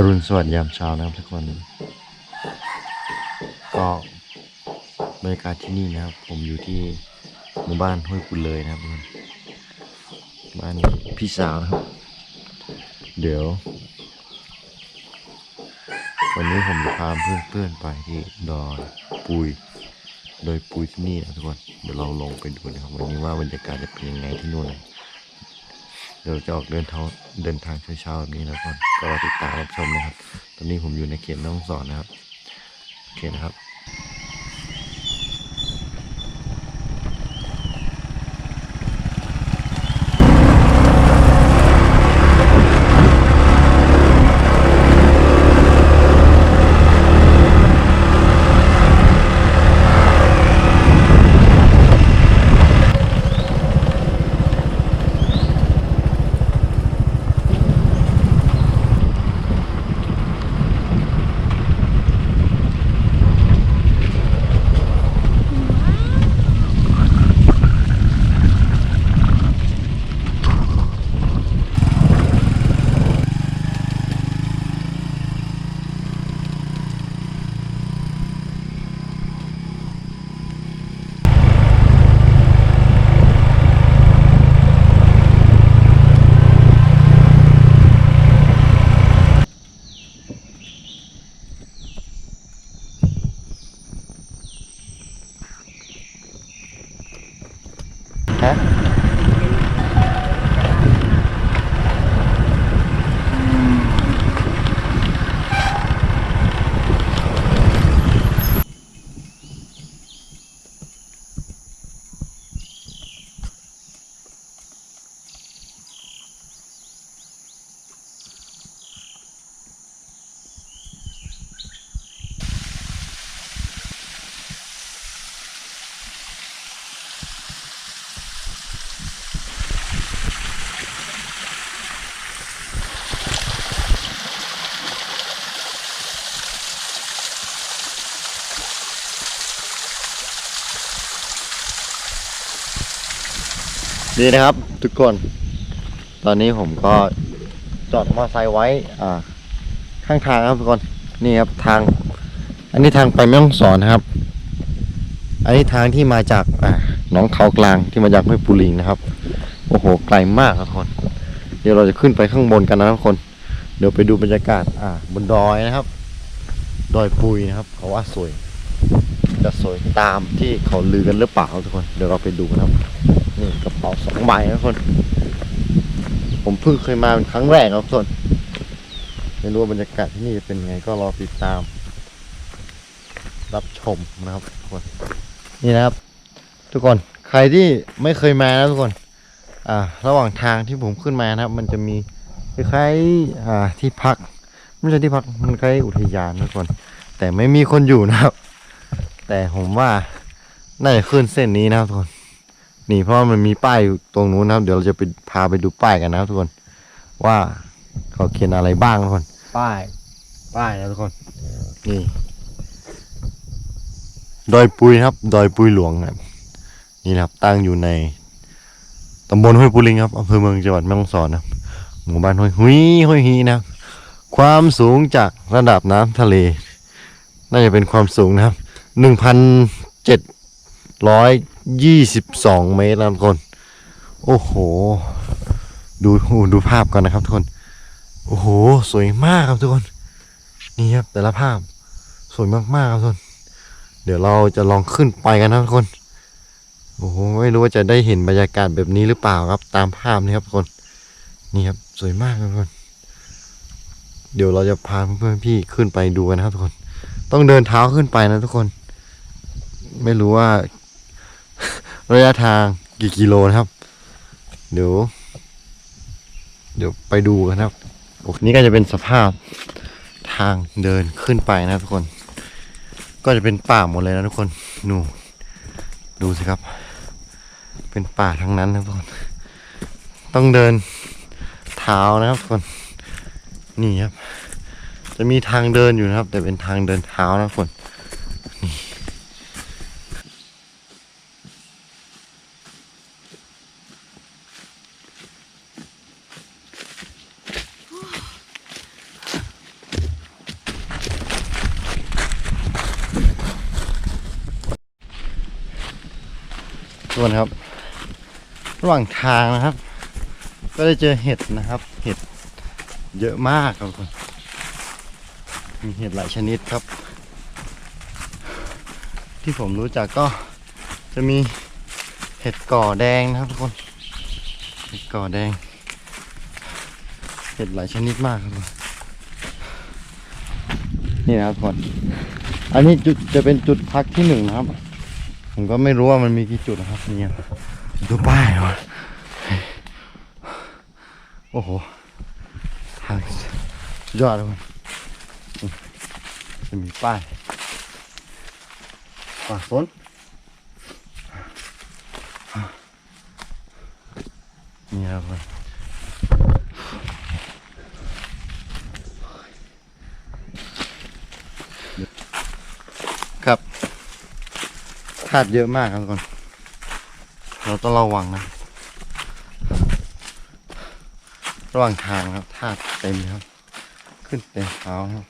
อรุณสวัสดิ์ยามเช้านะครับทุกคน ก็บรรยากาศที่นี่นะครับ ผมอยู่ที่หมู่บ้านห้วยกุนเลยนะครับทุกคนบ้านพี่สาวนะครับ เดี๋ยว วันนี้ผมจะพาเพื่อนๆไปที่ดอยปุยโดยปุยที่นี่นะทุกคน เดี๋ยวเราลงไปดูนะครับวันนี้ว่าบรรยากาศจะเป็นยังไงที่นู่นนะ เดี๋ยวจะออกเดินทางเดินทางเช้าๆแบบนี้นะทุกคนก็รอติดตามรับชมนะครับ ตอนนี้ผมอยู่ในเขตน้องสอนนะครับ โอเคนะครับ นี่นะครับ ทุกคน ตอนนี้ผมก็จอดมอเตอร์ไซค์ไว้ อ่า ข้างทางครับทุกคน นี่ครับทาง อันนี้ทางไปแม่ฮ่องสอนนะครับ อันนี้ทางที่มาจากอ่าหนองเขากลางที่มาจากห้วยปูลิงนะครับ โอ้โห ไกลมากครับทุกคน เดี๋ยวเราจะขึ้นไปข้างบนกันนะทุกคน เดี๋ยวไปดูบรรยากาศ อ่า บนดอยนะครับ ดอยปุยนะครับ เขาว่าสวย จะสวยตามที่เขาลือกันหรือเปล่าทุกคน เดี๋ยวเราไปดูกันครับนี่ กระเป๋าสองใบนะทุกคน ผมเพิ่งเคยมาเป็นครั้งแรกครับทุกคนไม่รู้ว่าบรรยากาศที่นี่จะเป็นไงก็รอติดตาม รับชมนะครับทุกคน นี่นะครับ ทุกคนใครที่ไม่เคยมานะทุกคน อ่า ระหว่างทางที่ผมขึ้นมานะครับ มันจะมีคล้ายๆอ่าที่พักไม่ใช่ที่พักมันคล้ายอุทยานนะทุกคน แต่ไม่มีคนอยู่นะครับ แต่ผมว่าน่าจะขึ้นเส้นนี้นะครับทุกคน นี่เพราะว่ามันมีป้ายอยู่ตรงนู้นนะครับ เดี๋ยวเราจะไปพาไปดูป้ายกันนะครับทุกคน ว่าเขาเขียนอะไรบ้างทุกคน ป้าย ป้ายนะทุกคน นี่ดอยปุยนะครับ ดอยปุยหลวงนะครับนี่นะครับ ตั้งอยู่ในตำบลห้วยปุลิงครับอำเภอเมืองจังหวัดแม่ฮ่องสอนนะครับหมู่บ้านห้วยหุยห้วยฮีนะครับความสูงจากระดับน้ำทะเล น่าจะเป็นความสูงนะครับหนึ่งพันเจ็ดร้อย ยี่สิบสองเมตรนะทุกคน โอ้โห ดูดูภาพก่อนนะครับทุกคน โอ้โห สวยมากครับทุกคน นี่ครับแต่ละภาพ สวยมากๆครับทุกคน เดี๋ยวเราจะลองขึ้นไปกันนะทุกคน โอ้โห ไม่รู้ว่าจะได้เห็นบรรยากาศแบบนี้หรือเปล่าครับ ตามภาพนี้ครับทุกคน นี่ครับ สวยมากครับทุกคน เดี๋ยวเราจะพาเพื่อนๆพี่ขึ้นไปดูกันนะครับทุกคน ต้องเดินเท้าขึ้นไปนะทุกคน ไม่รู้ว่า ระยะทางกี่กิโลนะครับ เดี๋ยว เดี๋ยวไปดูกันครับโอ้นี่ก็จะเป็นสภาพทางเดินขึ้นไปนะทุกคน ก็จะเป็นป่าหมดเลยนะทุกคนนูดูสิครับ เป็นป่าทั้งนั้นนะทุกคน ต้องเดินเท้านะครับทุกคน นี่ครับ จะมีทางเดินอยู่นะครับ แต่เป็นทางเดินเท้านะทุกคน วนครับ ระหว่างทางนะครับ ก็ได้เจอเห็ดนะครับ เห็ดเยอะมากครับทุกคนมีเห็ดหลายชนิดครับ ที่ผมรู้จักก็จะมีเห็ดก่อแดงนะครับทุกคน เห็ดก่อแดง เห็ดหลายชนิดมากครับทุกคนนี่นะครับทุกคน อันนี้จุดจะเป็นจุดพักที่หนึ่งนะครับ ผมก็ไม่รู้ว่ามันมีกี่จุดนะครับเนี่ยดูป้ายวะโอ้โหทางยอดเลยมันจะมีป้ายป่าสนนี่ครับมันครับ ธาตุเยอะมากครับทุกคนเราต้องระวังนะระหว่างทางครับธาตุเต็มเลยครับ ขึ้นเต็มเท้าครับ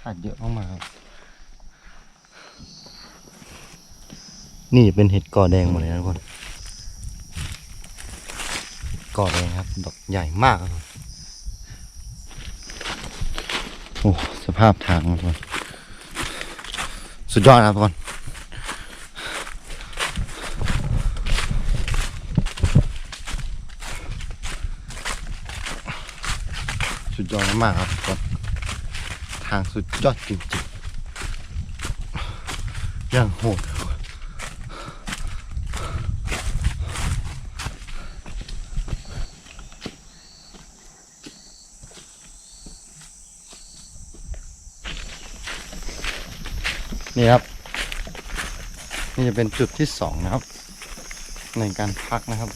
ธาตุเยอะมากครับ นี่เป็นเห็ดกอแดงหมดเลยนะทุกคนกอแดงครับ ดอกใหญ่มากครับโอ้สภาพทางครับทุกคน สุดยอดนะทุกคนสุดยอดมากครับทุกคนทางสุดยอดจริงๆอย่างโหด นี่ครับ นี่จะเป็นจุดที่สองนะครับ ในการพักนะครับ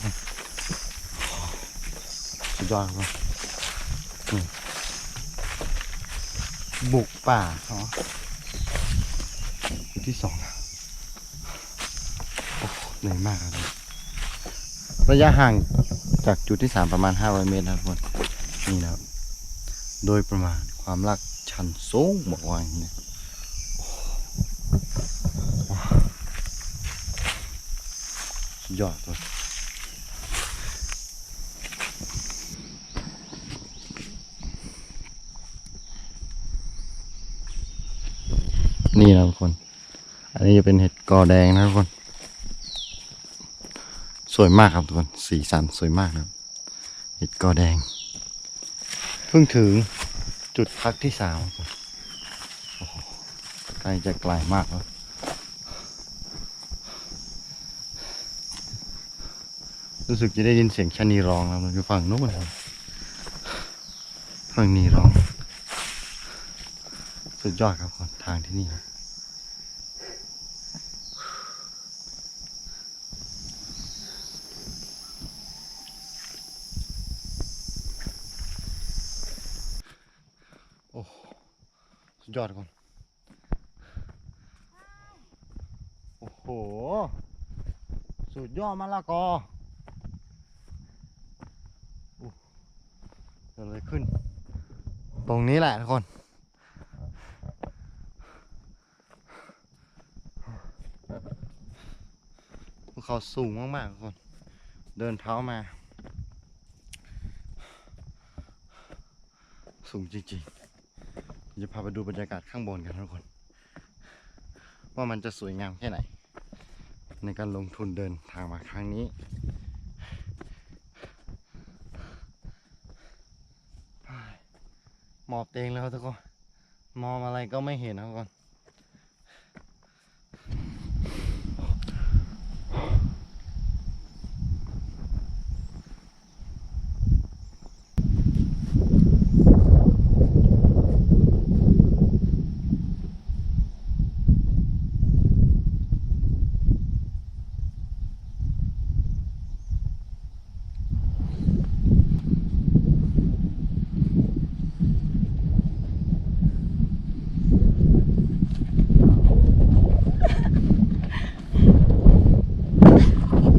สุดยอดครับบุกป่าเนาะจุดที่สองโอ้เหนื่อยมากครับระยะห่างจากจุดที่สามประมาณ 500 เมตรนะครับทุกคนนี่นะครับ โดยประมาณความลากชันสูงบอกว่าอย่างนี้โอ้โหว้าวสุด ยอดเลยนี่นะทุกคน อันนี้จะเป็นเห็ดกอแดงนะทุกคน สวยมากครับทุกคน สีสันสวยมากนะครับ เห็ดกอแดง เพิ่งถึงจุดพักที่สามใกล้จะไกลมากแล้ว รู้สึกจะได้ยินเสียงชะนีร้องแล้วมันอยู่ฝั่งนู้นครับฝั่งนี้ร้อง สุดยอดครับทางที่นี่ครับโอ้สุดยอดคนโอ้โห สุดยอดมะละกอ กิดอะไรขึ้น ตรงนี้แหละทุกคน ภูเขาสูงมากๆทุกคน เดินเท้ามา สูงจริงๆ จะพาไปดูบรรยากาศข้างบนกันทุกคน ว่ามันจะสวยงามแค่ไหน ในการลงทุนเดินทางมาครั้งนี้ หมอบเตงแล้วทุกคนมองอะไรก็ไม่เห็นนะทุกคน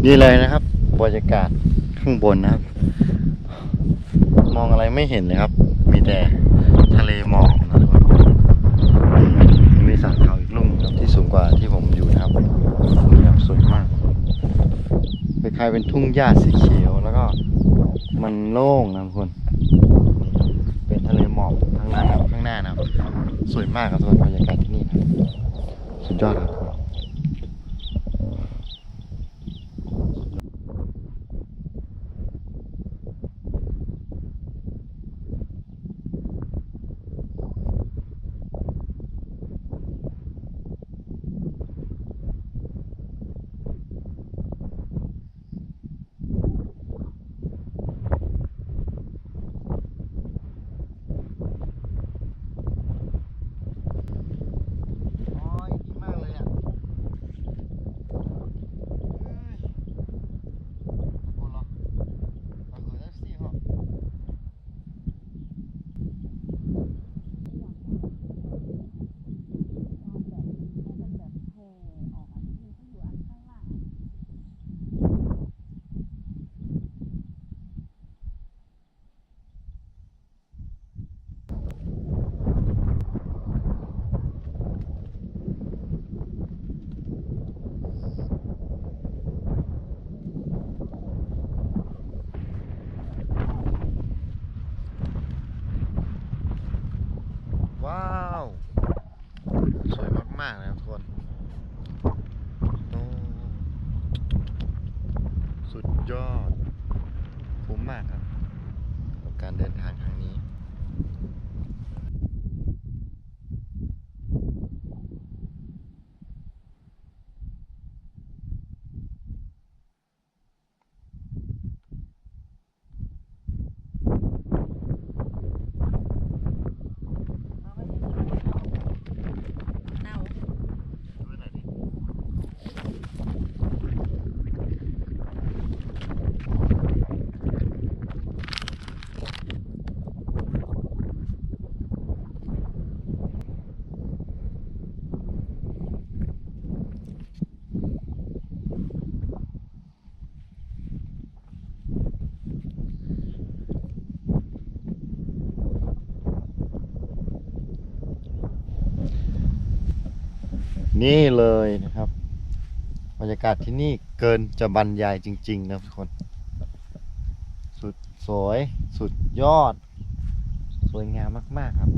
นี่เลยนะครับบรรยากาศข้างบนนะครับ มองอะไรไม่เห็นเลยครับ มีแต่ทะเลหมอกนะทุกคนมีสระเขาอีกลูกครับที่สูงกว่าที่ผมอยู่นะครับนี่ครับสวยมากคล้ายๆเป็นทุ่งหญ้าสีเขียวแล้วก็มันโล่งนะทุกคนเป็นทะเลหมอกข้างหน้าครับข้างหน้านะครับ สวยมากครับทุกคนบรรยากาศที่นี่นะสุดยอดครับ นี่เลยนะครับ บรรยากาศที่นี่เกินจะบรรยายจริง ๆ นะทุกคน สุดสวยสุดยอด สวยงามมาก ๆ ครับ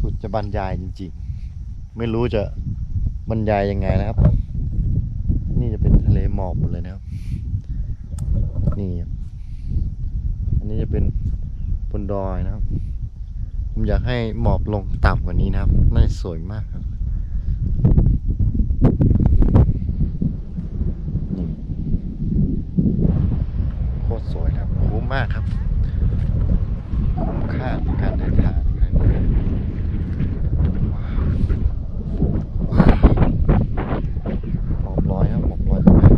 สุดจะบรรยายจริง ๆ ไม่รู้จะบรรยายยังไงนะครับ นี่จะเป็นทะเลหมอกหมดเลยนะครับ นี่อันนี้จะเป็นบนดอยนะครับ ผมอยากให้หมอกลงต่ำกว่านี้นะครับน่าจะสวยมากครับ นี่โคตรสวยครับคุ้มมากครับคุ้มค่ากับการเดินทางครั้งนี้ว้าวหมอกลอยครับหมอกลอยขึ้นมา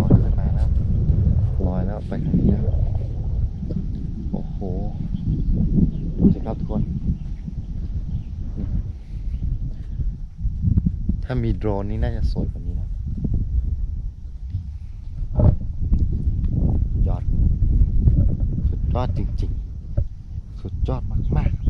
ลอยขึ้นมาแล้วลอยแล้วไปทางนี้แล้วโอ้โหดูสิครับทุกคนนี่ถ้ามีโด รนนี่น่าจะสวยกว่านี้นะยอด สุดยอดจริงๆ สุดยอดมากๆ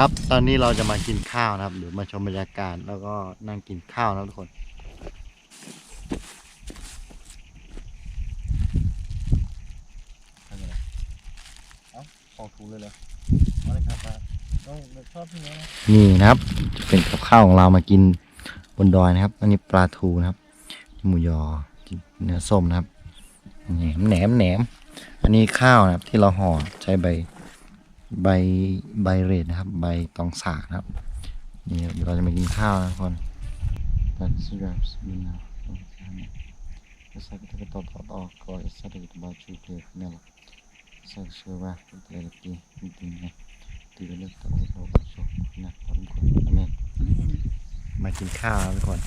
ครับ ตอนนี้เราจะมากินข้าวนะครับ หรือมาชมบรรยากาศแล้วก็นั่งกินข้าวนะครับทุกคนทำยังไงเอ้าออกถูเลยเลยเอาเลยครับป้าต้องชอบที่นี้นะนี่นะครับ จะเป็นกับข้าวของเรามากินบนดอยนะครับ อันนี้ปลาทูนะครับ หมูยอเนื้อส้มนะครับแหนมแหนมแหนม อันนี้ข้าวนะครับที่เราห่อใช้ใบ ใบใบเรดนะครับ ใบตองสากนะครับนี่เดี๋ยวเราจะมากินข้าวนะทุกคนตัดสลับสบินนะจะใส่กระต่อต่อต่อก็จะใส่กระต่อชูเกลือเนี่ยหรอใส่เชื่อว่าตัวเล็กดีจริงๆนะตีเล็กตัวเล็กเราชอบนะทุกคนอเมนมากินข้าวนะทุกคน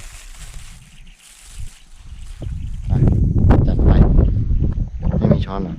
ไปจัดไปไม่มีช้อนเหรอ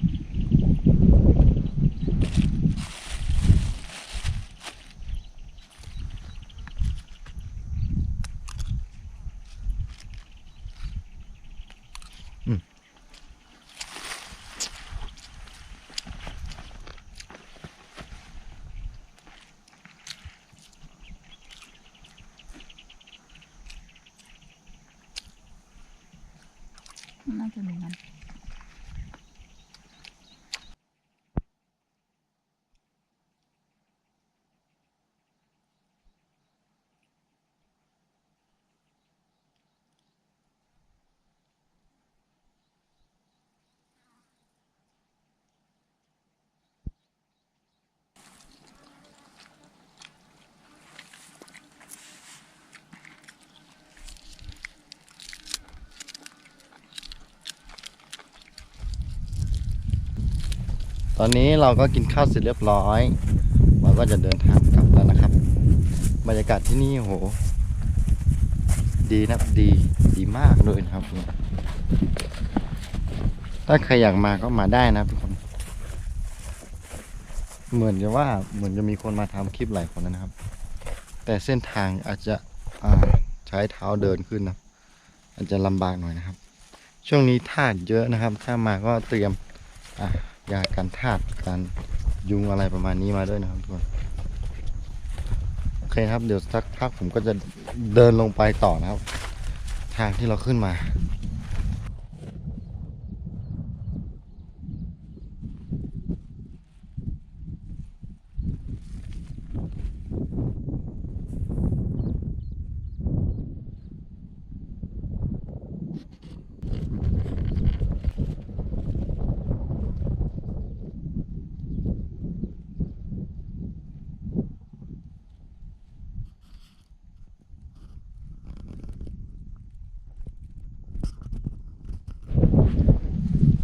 ตอนนี้เราก็กินข้าวเสร็จเรียบร้อย เราก็จะเดินทางกลับแล้วนะครับ บรรยากาศที่นี่โห ดีนะดีดีมากเลยนะครับ ถ้าใครอยากมาก็มาได้นะทุกคน เหมือนจะว่าเหมือนจะมีคนมาทำคลิปหลายคนนะครับ แต่เส้นทางอาจจะใช้เท้าเดินขึ้นนะ อาจจะลำบากหน่อยนะครับ ช่วงนี้ท่าเยอะนะครับ ถ้ามาก็เตรียมอ่า ยากันทาดการยุงอะไรประมาณนี้มาด้วยนะครับทุกคนโอเคครับเดี๋ยวสักพักผมก็จะเดินลงไปต่อนะครับ ทางที่เราขึ้นมา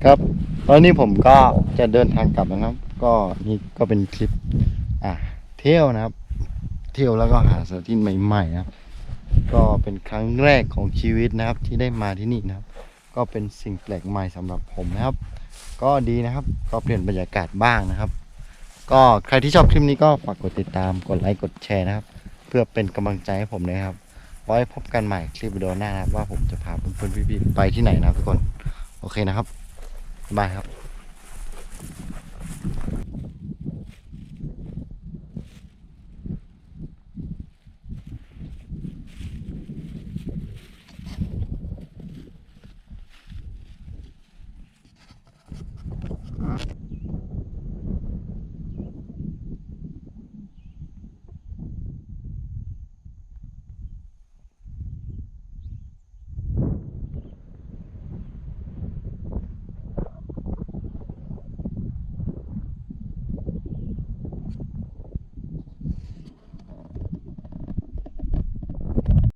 ครับตอนนี้ผมก็จะเดินทางกลับนะครับ ก็นี่ก็เป็นคลิป อะเที่ยวนะครับ เที่ยวแล้วก็หาสถานที่ใหม่ ๆ นะครับ ก็เป็นครั้งแรกของชีวิตนะครับ ที่ได้มาที่นี่นะครับ ก็เป็นสิ่งแปลกใหม่สำหรับผมนะครับ ก็ดีนะครับ ก็เปลี่ยนบรรยากาศบ้างนะครับ ก็ใครที่ชอบคลิปนี้ก็ฝากกดติดตามกดไลค์กดแชร์นะครับ เพื่อเป็นกำลังใจให้ผมนะครับไว้พบกันใหม่คลิปวิดีโอหน้านะครับว่าผมจะพาเพื่อนๆพี่ๆไปที่ไหนนะครับทุกคน โอเคนะครับ บายครับ